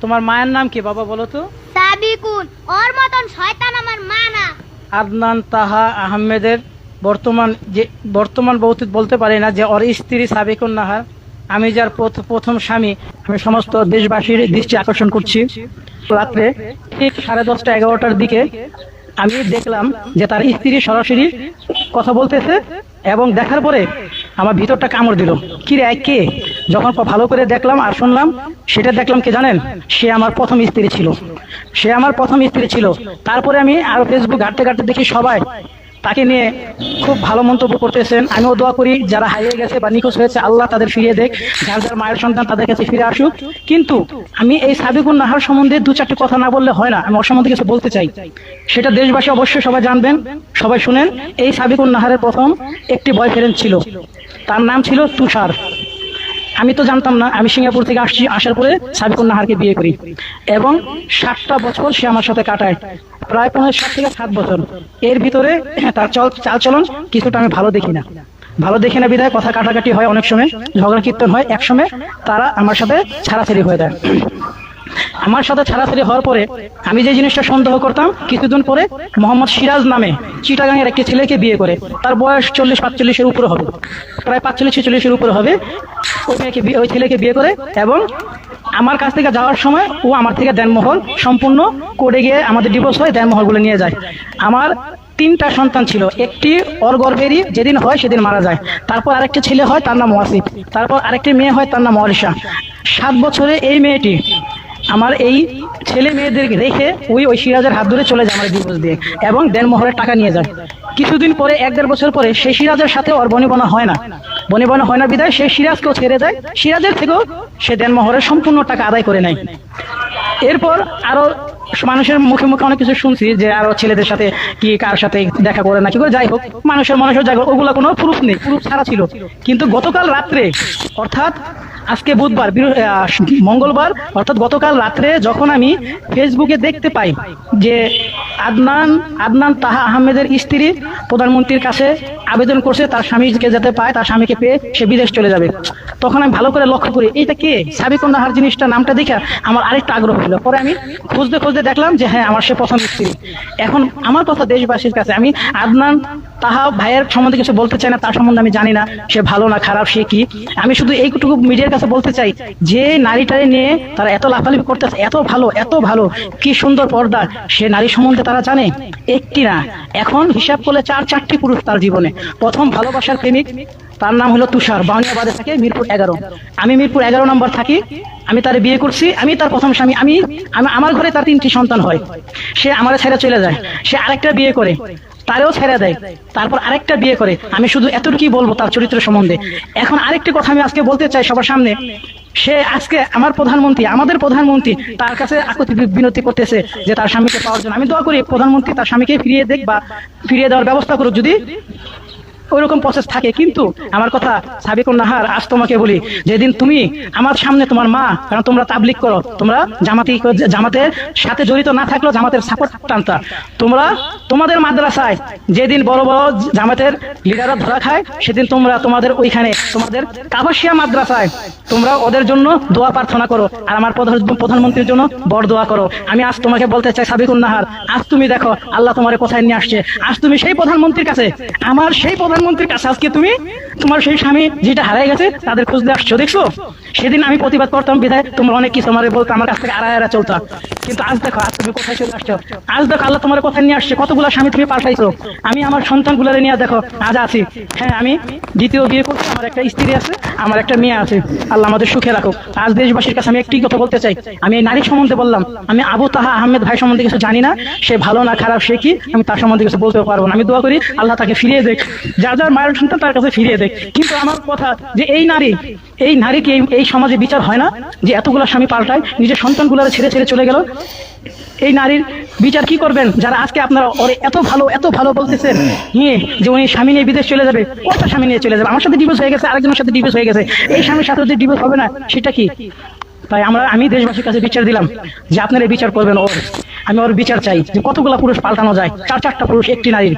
তোমার মায়ের নাম কি বাবা বলো তো? সাবিকুন ওর মতন শয়তান আমার মা না। আদনান তাহা আহমেদের বর্তমান যে বর্তমান বলতে বলতে পারি না যে ওর স্ত্রী সাবিকুন নাহার আমি যার প্রথ- প্রথম স্বামী আমি সমস্ত দেশবাসীর দৃষ্টি আকর্ষণ করছি। রাত্রে ঠিক সাড়ে দশটা এগারোটার দিকে আমি দেখলাম যে তার স্ত্রী সরাসরি কথা বলতেছে এবং দেখার পরে আমার ভিতরটা কামড় দিল। কি রে কে? যখন ভালো করে দেখলাম আর শুনলাম, সেটা দেখলাম কি জানেন? সে আমার প্রথম স্ত্রী ছিল। সে আমার প্রথম স্ত্রী ছিল। তারপরে আমি আরও ফেসবুক ঘাটতে ঘাটতে দেখি সবাই তাকে নিয়ে খুব ভালো মন্তব্য করতেছেন। আমিও দোয়া করি, যারা হারিয়ে গেছে বা নিখোঁজ হয়েছে, আল্লাহ তাদের ফিরিয়ে দেখ। যার যার মায়ের সন্তান তাদের কাছে ফিরে আসুক। কিন্তু আমি এই সাবিকুন নাহার সম্বন্ধে দু চারটি কথা না বললে হয় না। আমি ওর সম্বন্ধে কিছু বলতে চাই। সেটা দেশবাসী অবশ্যই সবাই জানবেন, সবাই শুনেন। এই সাবিকুন নাহারের প্রথম একটি বয়ফ্রেন্ড ছিল। তার নাম ছিল তুষার। আমি তো জানতাম না, আমি সিঙ্গাপুর থেকে আসছি, আসার পরে সাবিকুন নাহারকে বিয়ে করি। এবং ষাটটা বছর সে আমার সাথে কাটায়। প্রায় পনেরো ষাট থেকে সাত বছর। এর ভিতরে তার চল, চালচলন কিছুটা আমি ভালো দেখি না। ভালো দেখি না বিধায় কথা কাটাকাটি হয় অনেক সময়, ঝগড়া কীর্তন হয়। এক সময় তারা আমার সাথে ছাড়াছাড়ি হয়ে যায়। আমার সাথে ছাড়াছাড়ি হওয়ার পরে আমি যে জিনিসটা সন্দেহ করতাম, কিছুদিন পরে মোহাম্মদ সিরাজ নামে চিটাগাঙের একটি ছেলেকে বিয়ে করে। তার বয়স চল্লিশ পাঁচচল্লিশের উপরে হবে। প্রায় পাঁচচল্লিশ ছেচল্লিশের উপরে হবে। ওই মেয়েকে ওই ছেলেকে বিয়ে করে এবং আমার কাছ থেকে যাওয়ার সময় ও আমার থেকে দেনমহল সম্পূর্ণ করে গিয়ে আমাদের ডিভোর্স হয় দেনমোহরগুলো নিয়ে যায়। আমার তিনটা সন্তান ছিল। একটি ওর গর্ভেরই যেদিন হয় সেদিন মারা যায়। তারপর আরেকটি ছেলে হয় তার নাম ওয়াসিফ। তারপর আরেকটি মেয়ে হয় তার নাম অরিশা। সাত বছরে এই মেয়েটি আমার এই ছেলে মেয়েদেরকে রেখে ওই ওই সিরাজের হাত ধরে চলে যায় আমার দিয়ে এবং দেনমোহরের টাকা নিয়ে যায়। কিছুদিন পরে, এক দেড় বছর পরে সেই সিরাজের সাথে ওর বনিবনা হয় না। বনিবনা হয় না বিদায় সে সিরাজকেও ছেড়ে দেয়। সিরাজের থেকেও সে দেনমোহরের সম্পূর্ণ টাকা আদায় করে নেয়। এরপর আরও মানুষের মুখে মুখে অনেক কিছু শুনছি যে আরও ছেলেদের সাথে কি কার সাথে দেখা করে না কি করে, যাই হোক, মানুষের মানুষের জায়গা ওগুলা কোনো প্রুফ নেই। প্রুফ ছাড়া ছিল। কিন্তু গতকাল রাত্রে, অর্থাৎ আজকে বুধবার মঙ্গলবার, অর্থাৎ গতকাল রাত্রে যখন আমি ফেসবুকে দেখতে পাই যে আদনান আদনান তাহা আহমেদের স্ত্রী প্রধানমন্ত্রীর কাছে আবেদন করছে, তার স্বামীকে যাতে পায়, তার স্বামীকে পেয়ে সে বিদেশ চলে যাবে। তখন আমি ভালো করে লক্ষ্য করি, এইটা কে? সাবিকুন নাহার জিনিসটা নামটা দেখে আমার আরেকটা আগ্রহ হলো। পরে আমি খুঁজতে খুঁজতে দেখলাম যে হ্যাঁ আমার সে প্রথম স্ত্রী। এখন আমার কথা দেশবাসীর কাছে, আমি আদনান তাহা ভাইয়ের সম্বন্ধে কিছু বলতে চাই না, তার সম্বন্ধে আমি জানি না, সে ভালো না, খারাপ, সে কি? আমি শুধু এইটুকু মিডিয়ার কাছে বলতে চাই, যে নারীটারে নিয়ে তারা এত লাফালাফি করতেছে, এত ভালো এত ভালো, কি সুন্দর পর্দা, সে নারী সম্বন্ধে তারা জানে? একটি না। এখন হিসাব করলে চার, চারটি পুরুষ তার জীবনে। প্রথম ভালোবাসার প্রেমিক, তার নাম হলো তুষার বাউনিয়াবাদে থাকে মিরপুর এগারো। আমি মিরপুর এগারো নম্বর থাকি, আমি তার বিয়ে করছি, আমি তার প্রথম স্বামী আমি- আমার ঘরে তার তিনটি সন্তান হয়। সে আমার ছেড়ে চলে যায়। সে আরেকটা বিয়ে করে। তারেও ছেড়ে দেয়। তারপর আরেকটা বিয়ে করে। আমি শুধু এতটুকুই বলব তার চরিত্র সম্বন্ধে। এখন আরেকটি কথা আমি আজকে বলতে চাই সবার সামনে। সে আজকে আমার প্রধানমন্ত্রী, আমাদের প্রধানমন্ত্রী তার কাছে বিনতি করতেছে যে তার স্বামীকে পাওয়ার জন্য। আমি দোয়া করি প্রধানমন্ত্রী তার স্বামীকে ফিরিয়ে দেখ বা ফিরিয়ে দেওয়ার ব্যবস্থা করুক যদি। ওইরকম প্রসেস থাকে। কিন্তু আমার কথা সাবিকুন নাহার, আজ তোমাকে বলি, যেদিন তুমি আমার সামনে তোমার মা, কারণ তোমরা তাবলিক করো, তোমরা জামাতি জামাতের সাথে জড়িত না থাকলেও জামাতের সাপোর্ট টানতা। তোমরা তোমাদের মাদ্রাসায় যেদিন বড় বড় জামাতের লিডাররা ধরা খায়, সেদিন তোমরা তোমাদের ওইখানে, তোমাদের কাবাসিয়া মাদ্রাসায় তোমরা ওদের জন্য দোয়া প্রার্থনা করো, আর আমার প্রধানমন্ত্রীর জন্য বড় দোয়া করো। আমি আজ তোমাকে বলতে চাই সাবিকুন নাহার, আজ তুমি দেখো, আল্লাহ তোমার কোথায় নিয়ে আসছে। আজ তুমি সেই প্রধানমন্ত্রীর কাছে, আমার সেই প্রধানমন্ত্রীর কাছে আজকে তুমি, তোমার সেই স্বামী যেটা হারাই গেছে, তাদের খুঁজতে আসছো, দেখছ? সেদিন আমি প্রতিবাদ করতাম, বিধায় তোমরা অনেক কিছু আমার বলতো, আমার কাছ থেকে আড়াই আড়া চলতো। কিন্তু আজ দেখো, আজ তুমি কোথায় চলে আসছো? আজ দেখো, আল্লাহ তোমার কোথায় নিয়ে আসছে, কতগুলো স্বামী তুমি পাল্টাইছো? আমি আমার সন্তানগুলো নিয়ে দেখো, আজ আছি। হ্যাঁ আমি দ্বিতীয় বিয়ে করছি, আমার একটা স্ত্রী আছে, আমার একটা মেয়ে আছে। আল্লাহ আমাদের সুখে রাখো আজ দেশবাসীর কাছে আমি একটি কথা বলতে চাই। আমি এই নারী সম্বন্ধে বললাম, আমি আবু তাহা আহমেদ ভাই সম্বন্ধে কিছু জানি না, সে ভালো না খারাপ, সে কি? আমি তার সম্বন্ধে কিছু বলতে পারব না। আমি দোয়া করি, আল্লাহ তাকে ফিরিয়ে দেখ। যার যার মায়ের সন্তান তার কাছে ফিরিয়ে দেখ কিন্তু আমার কথা যে এই নারী, এই নারীকে এই- সমাজে বিচার হয় না, যে এতগুলো স্বামী পাল্টায়, নিজের সন্তানগুলো ছেড়ে ছেড়ে চলে গেল। এই নারীর বিচার কি করবেন? যারা আজকে আপনারা ওরে এত ভালো এত ভালো বলতেছেন নিয়ে যে উনি স্বামী নিয়ে বিদেশ চলে যাবে কত স্বামী নিয়ে চলে যাবে। আমার সাথে ডিভোর্স হয়ে গেছে, আরেকজনের সাথে ডিভোর্স হয়ে গেছে। এই স্বামীর সাথে যদি ডিভোর্স হবে না, সেটা কি? তাই আমরা, আমি দেশবাসীর কাছে বিচার দিলাম যে আপনারা বিচার করবেন ওর। আমি ওর বিচার চাই যে কতগুলা পুরুষ পাল্টানো যায়। চার চারটা পুরুষ, একটি নারীর।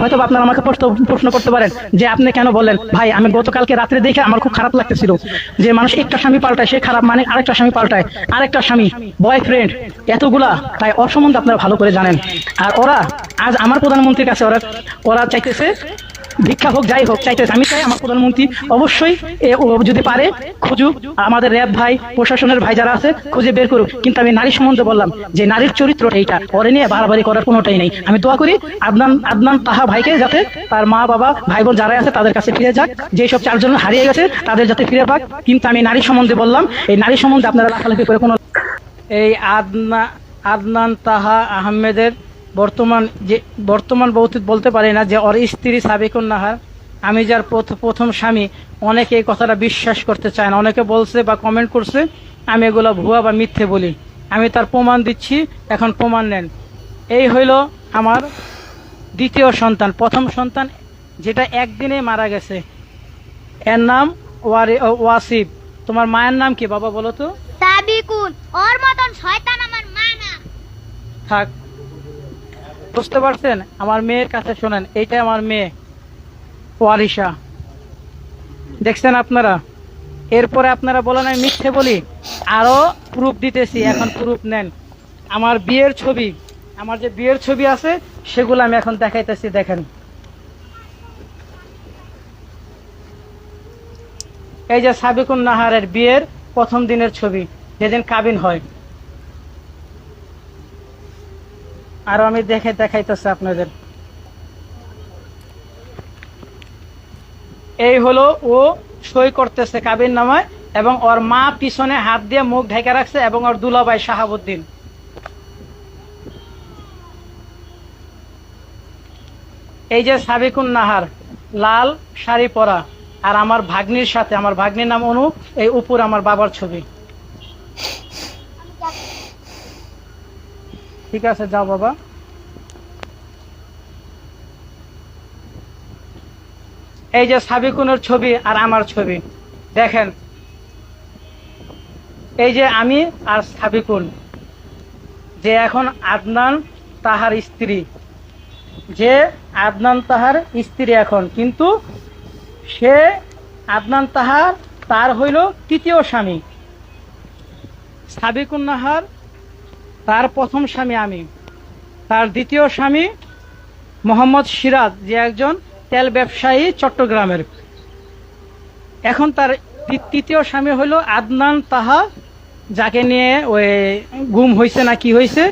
হয়তো আপনার আমাকে প্রশ্ন প্রশ্ন করতে পারেন যে আপনি কেন বলেন ভাই, আমি গতকালকে রাত্রে দেখে আমার খুব খারাপ লাগতেছিল যে মানুষ একটা স্বামী পাল্টায়, সে খারাপ মানে আরেকটা স্বামী পাল্টায়। আরেকটা স্বামী বয়ফ্রেন্ড এতগুলা। তাই অসম্বন্ধে আপনারা ভালো করে জানেন। আর ওরা, আজ আমার প্রধানমন্ত্রীর কাছে ওরা ওরা চাইতেছে ভিক্ষা হোক, যাই হোক চাইতেছে আমি চাই আমার প্রধানমন্ত্রী অবশ্যই যদি পারে, খুঁজুক। আমাদের র্যাব ভাই, প্রশাসনের ভাই যারা আছে, খুঁজে বের করুক। কিন্তু আমি নারী সম্বন্ধে বললাম যে নারীর চরিত্র এইটা। ওরে নিয়ে বাড়াবাড়ি করার কোনোটাই নেই। আমি দোয়া করি আদনান আদনান তাহা ভাইকে যাতে তার মা, বাবা ভাই বোন যারা আছে তাদের কাছে ফিরে যাক। যেসব চারজন হারিয়ে গেছে, তাদের যাতে ফিরে পাক। কিন্তু আমি নারী সম্বন্ধে বললাম, এই নারী সম্বন্ধে আপনারা লাফালাফি করে কোনো এই আদনা, আদনান তাহা আহমেদের বর্তমান যে বর্তমান বলতে বলতে পারি না যে ওর স্ত্রী সাবিকুন নাহার আমি যার প্রথ- প্রথম স্বামী অনেকে এই কথাটা বিশ্বাস করতে চায় না। অনেকে বলছে বা কমেন্ট করছে আমি এগুলো ভুয়া বা মিথ্যে বলি। আমি তার প্রমাণ দিচ্ছি এখন প্রমাণ নেন। এই হইল আমার দ্বিতীয় সন্তান। প্রথম সন্তান যেটা একদিনে মারা গেছে। এর নাম ওয়ারি ওয়াসিফ। তোমার মায়ের নাম কি বাবা বলো তো? সাবিকুন ওর মতন শয়তান আমার মা না। থাক। বুঝতে পারছেন? আমার মেয়ের কাছে শোনেন, এইটা আমার মেয়ে, ওয়ারিশা। দেখছেন আপনারা? এরপরে আপনারা বলেন, আমি মিথ্যে বলি। আরও প্রুফ দিতেছি, এখন প্রুফ নেন। আমার বিয়ের ছবি, আমার যে বিয়ের ছবি আছে, সেগুলো আমি এখন দেখাইতেছি, দেখেন। এই যে সাবিকুন নাহারের বিয়ের প্রথম দিনের ছবি, যেদিন কাবিন হয়। আরও আমি দেখে দেখাইতেছি আপনাদের। এই হলো ও সই করতেছে কাবির নামায় এবং ওর মা পিছনে হাত দিয়ে মুখ ঢেকে রাখছে এবং ওর দুলাভাই শাহাবুদ্দিন। এই যে সাবিকুন নাহার, লাল শাড়ি পরা, আর আমার ভাগ্নির সাথে, আমার ভাগ্নির নাম অনু, এই উপর আমার বাবার ছবি। ঠিক আছে, যাও বাবা। এই যে সাবিকুনের ছবি আর আমার ছবি, দেখেন। এই যে আমি আর সাবিকুন, যে এখন আদনান তাহার স্ত্রী, যে আদনান তাহার স্ত্রী এখন, কিন্তু সে আদনান তাহার, তার হইল তৃতীয় স্বামী। সাবিকুন নাহার তার প্রথম স্বামী আমি। তার দ্বিতীয় স্বামী মোহাম্মদ সিরাজ, যে একজন তেল ব্যবসায়ী চট্টগ্রামের। এখন তার তৃতীয় স্বামী হলো আদনান তাহা, যাকে নিয়ে ওই গুম হয়েছে না কি হয়েছে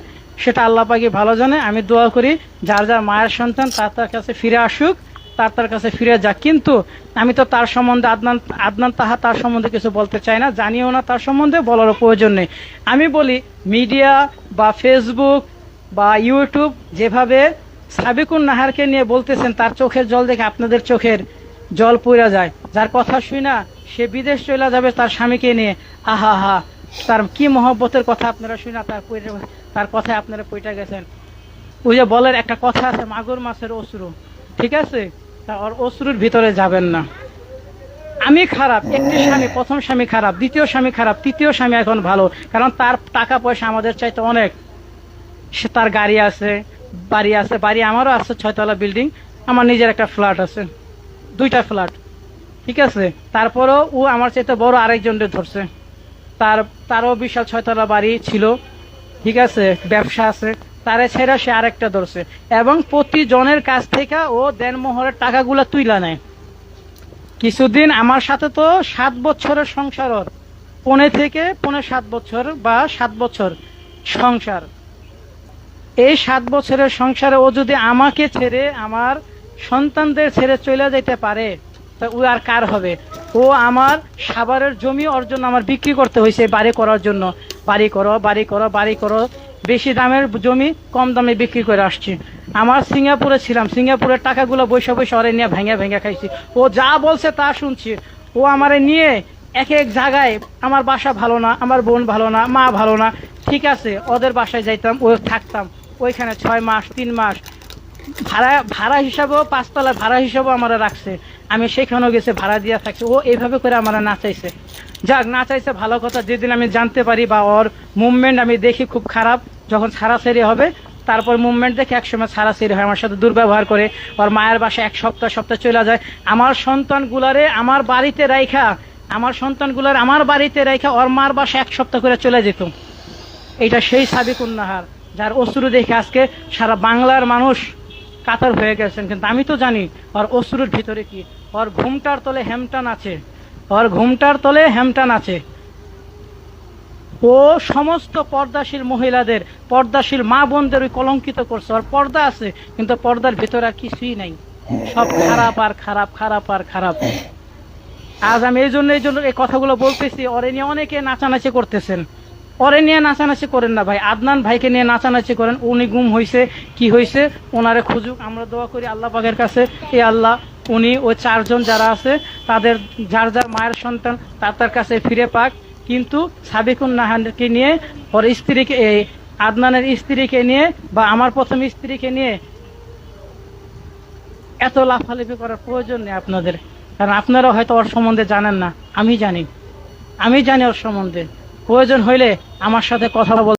সেটা আল্লাহ পাকি ভালো জানে। আমি দোয়া করি, যার যার মায়ের সন্তান তার তার কাছে ফিরে আসুক। তার তার কাছে ফিরে যাক। কিন্তু আমি তো তার সম্বন্ধে আদনান আদনান তাহা তার সম্বন্ধে কিছু বলতে চাই না, জানিও না তার সম্বন্ধে, বলারও প্রয়োজন নেই। আমি বলি, মিডিয়া বা ফেসবুক বা ইউটিউব যেভাবে সাবিকুন নাহারকে নিয়ে বলতেছেন, তার চোখের জল দেখে আপনাদের চোখের জল পইরা যায়। যার কথা শুই না, সে বিদেশ চলে যাবে তার স্বামীকে নিয়ে। আহা হা, তার কি মহব্বতের কথা আপনারা শুই না, তার তার কথায় আপনারা পইটা গেছেন। ওই যে বলের একটা কথা আছে, মাগুর মাছের অশ্রু। ঠিক আছে? ওর অশ্রুর ভিতরে যাবেন না। আমি খারাপ, একটি স্বামী, প্রথম স্বামী খারাপ, দ্বিতীয় স্বামী খারাপ, তৃতীয় স্বামী এখন ভালো, কারণ তার টাকা পয়সা আমাদের চাইতে অনেক। সে তার গাড়ি আছে, বাড়ি আছে, বাড়ি আমারও আছে, ছয়তলা বিল্ডিং, আমার নিজের একটা ফ্ল্যাট আছে, দুইটা ফ্ল্যাট, ঠিক আছে? তারপরেও ও আমার চাইতে বড় আরেকজনকে ধরছে। তার, তারও বিশাল ছয়তলা বাড়ি ছিল, ঠিক আছে? ব্যবসা আছে তারে ছেড়ে সে আরেকটা ধরছে। এবং প্রতিজনের কাছ থেকে ও দেনমোহরের টাকাগুলো তুইলা নেয় কিছুদিন আমার সাথে তো সাত বছরের সংসার ওর। পনে থেকে পনে সাত বছর বা সাত বছর সংসার। এই সাত বছরের সংসারে ও যদি আমাকে ছেড়ে আমার সন্তানদের ছেড়ে চলে যেতে পারে, তা ও আর কার হবে? ও আমার সাভারের জমি অর্জন আমার বিক্রি করতে হয়েছে, বাড়ি করার জন্য। বাড়ি করো বাড়ি করো বাড়ি করো। বেশি দামের জমি কম দামে বিক্রি করে আসছি। আমার সিঙ্গাপুরে ছিলাম, সিঙ্গাপুরের টাকাগুলো বৈশা বৈশা ওরে নিয়ে ভেঙে ভেঙে খাইছি। ও যা বলছে তা শুনছি। ও আমারে নিয়ে এক এক জায়গায় আমার বাসা ভালো না, আমার বোন ভালো না, মা ভালো না। ঠিক আছে, ওদের বাসায় যাইতাম, ও থাকতাম। ওইখানে ছয় মাস, তিন মাস ভাড়া ভাড়া হিসাবেও পাঁচতলা ভাড়া হিসাবেও আমার রাখছে। আমি সেখানেও গেছে, ভাড়া দিয়া থাকছি। ও এইভাবে করে আমার নাচাইছে। যাক, নাচাইছে ভালো কথা, যেদিন আমি জানতে পারি বা ওর মুভমেন্ট আমি দেখি খুব খারাপ, যখন ছাড়াছাড়ি হবে, তারপর মুভমেন্ট দেখে একসময় ছাড়াছাড়ি হয়, আমার সাথে দুর্ব্যবহার করে, ওর মায়ের বাসা এক সপ্তাহ সপ্তাহ চলে যায়। আমার সন্তানগুলারে আমার বাড়িতে রাইখা, আমার সন্তানগুলার আমার বাড়িতে রাইখা ওর মার বাসা এক সপ্তাহ করে চলে যেত। এটা সেই সাবিকুন নাহার যার অশ্রু দেখে আজকে সারা বাংলার মানুষ কাতার হয়ে গেছেন, কিন্তু আমি তো জানি ওর অশ্রুর ভিতরে কি। ওর ঘুমটার তলে হেমটান আছে। ওর ঘুমটার তলে হেমটান আছে। ও সমস্ত পর্দাশীল মহিলাদের, পর্দাশীল মা বোনদের ওই কলঙ্কিত করছে। ওর পর্দা আছে, কিন্তু পর্দার ভিতরে আর কিছুই নাই। সব খারাপ আর খারাপ খারাপ আর খারাপ। আজ আমি এই জন্য এই জন্য এই কথাগুলো বলতেছি। ওরে নিয়ে অনেকে নাচানাচি করতেছেন। ওরে নিয়ে নাচানাচি করেন না ভাই। আদনান ভাইকে নিয়ে নাচানাচি করেন। উনি গুম হয়েছে কি হয়েছে ওনারে খুঁজুক। আমরা দোয়া করি আল্লাহ পাকের কাছে এ আল্লাহ, উনি ও চারজন যারা আছে, তাদের যার যার মায়ের সন্তান, তার তার কাছে ফিরে পাক। কিন্তু সাবিকুন নাহানকে নিয়ে, ওর স্ত্রীকে, এই আদনানের স্ত্রীকে নিয়ে বা আমার প্রথম স্ত্রীকে নিয়ে এত লাফালাফি করার প্রয়োজন নেই আপনাদের। কারণ আপনারা হয়তো ওর সম্বন্ধে জানেন না। আমি জানি। আমি জানি ওর সম্বন্ধে। প্রয়োজন হইলে আমার সাথে কথা বল।